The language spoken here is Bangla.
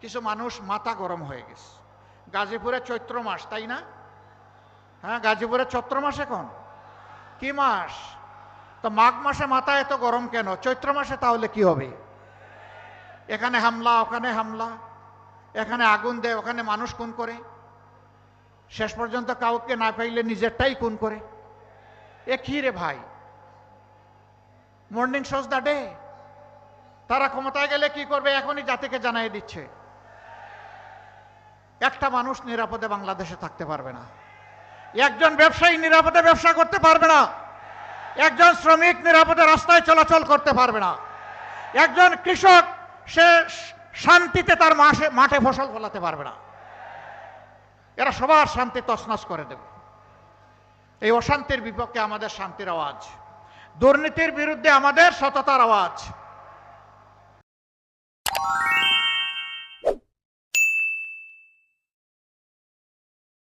কিছু মানুষ মাথা গরম হয়ে গেছে। গাজীপুরে চৈত্র মাস, তাই না? হ্যাঁ গাজীপুরে চৈত্র মাস এখন? কি মাস? তো মাঘ মাসে মাথা এত গরম কেন? চৈত্র মাসে তাহলে কি হবে? এখানে হামলা, ওখানে হামলা, এখানে আগুন দেয়, ওখানে মানুষ খুন করে। শেষ পর্যন্ত কাউকে না পাইলে নিজেরটাই খুন করে। এ কি রে ভাই? মর্নিং শোজ দ্য ডে তারা ক্ষমতায় গেলে কি করবে? এখনই জাতিকে জানাই দিচ্ছে। একটা মানুষ নিরাপদে বাংলাদেশে থাকতে পারবে না। একজন ব্যবসায়ী নিরাপদে ব্যবসা করতে পারবে না। একজন শ্রমিক নিরাপদে রাস্তায় চলাচল করতে পারবে না। একজন কৃষক, সে শান্তিতে তার মাসে, মাঠে ফসল ফলাতে পারবে না। এরা সবার শান্তি তছনছ করে দেবে। এই অশান্তির বিপক্ষে আমাদের শান্তির আওয়াজ। দুর্নীতির বিরুদ্ধে আমাদের সততার আওয়াজ।